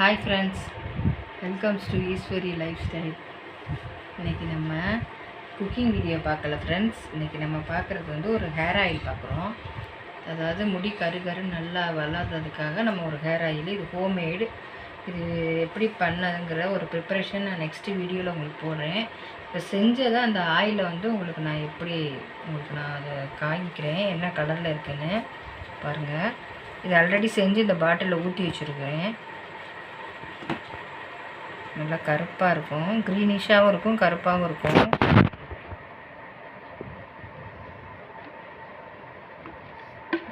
Hi friends welcomes to Eswari lifestyle இன்றைக்கி நம்ம cooking video பார்க்கல ஃப்ரெண்ட்ஸ் இன்றைக்கி நம்ம பார்க்குறது வந்து ஒரு ஹேர் ஆயில் பார்க்குறோம். அதாவது முடி கரு கரு நல்லா வளர்றதுக்காக நம்ம ஒரு ஹேர் ஆயில் இது ஹோம்மேடு இது எப்படி பண்ணதுங்கிற ஒரு ப்ரிப்பரேஷன் நான் நெக்ஸ்ட்டு வீடியோவில் உங்களுக்கு போடுறேன். இப்போ செஞ்சதை அந்த ஆயிலை வந்து உங்களுக்கு நான் எப்படி உங்களுக்கு நான் அதை காமிக்கிறேன் என்ன கலரில் இருக்குன்னு பாருங்கள் இது ஆல்ரெடி செஞ்சு இந்த பாட்டிலில் ஊற்றி வச்சுருக்கிறேன். நல்லா கருப்பாக இருக்கும். க்ரீனிஷாகவும் இருக்கும் கருப்பாகவும் இருக்கும்.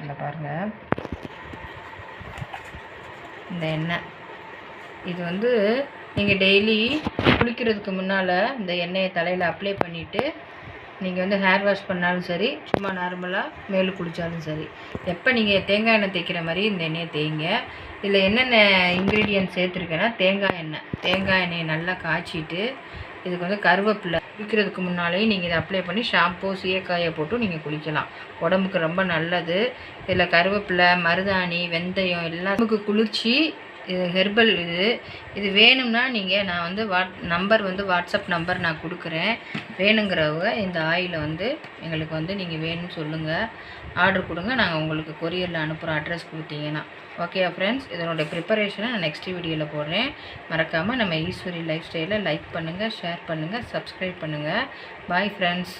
இந்த பாருங்கள் இந்த எண்ணெய். இது வந்து நீங்கள் டெய்லி குளிக்கிறதுக்கு முன்னால் இந்த எண்ணெயை தலையில் அப்ளை பண்ணிவிட்டு நீங்கள் வந்து ஹேர் வாஷ் பண்ணாலும் சரி சும்மா நார்மலாக மேலு குளித்தாலும் சரி. எப்போ நீங்கள் தேங்காய் எண்ணெய் தேய்க்கிற மாதிரி இந்த எண்ணெயை தேய்ங்க. இதில் என்னென்ன இன்க்ரீடியன்ட் சேர்த்துருக்கேன்னா தேங்காய் எண்ணெய். தேங்காய் எண்ணெயை நல்லா காய்ச்சிட்டு இதுக்கு வந்து கருவேப்பிலை குளிக்கிறதுக்கு முன்னாலேயும் நீங்கள் இதை அப்ளை பண்ணி ஷாம்பூ சீயக்காயை போட்டு நீங்கள் குளிக்கலாம். உடம்புக்கு ரொம்ப நல்லது. இதில் கருவேப்பிலை மருதாணி வெந்தயம் எல்லாத்துக்கு குளிர்ச்சி இது ஹெர்பல் இது. இது வேணும்னா நீங்கள் நான் வந்து வாட் நம்பர் வந்து வாட்ஸ்அப் நம்பர் நான் கொடுக்குறேன். வேணுங்கிறவங்க இந்த ஆயிலை வந்து எங்களுக்கு வந்து நீங்கள் வேணும்னு சொல்லுங்கள் ஆர்டர் கொடுங்க நாங்கள் உங்களுக்கு கொரியரில் அனுப்புகிறோம் அட்ரஸ் கொடுத்தீங்கன்னா. ஓகே ஃப்ரெண்ட்ஸ் இதனுடைய ப்ரிப்பரேஷனை நான் நெக்ஸ்ட் வீடியோவில் போடுறேன். மறக்காமல் நம்ம ஈஸ்வரி லைஃப் ஸ்டைலை லைக் பண்ணுங்கள் ஷேர் பண்ணுங்கள் சப்ஸ்கிரைப் பண்ணுங்கள் பாய் ஃப்ரெண்ட்ஸ்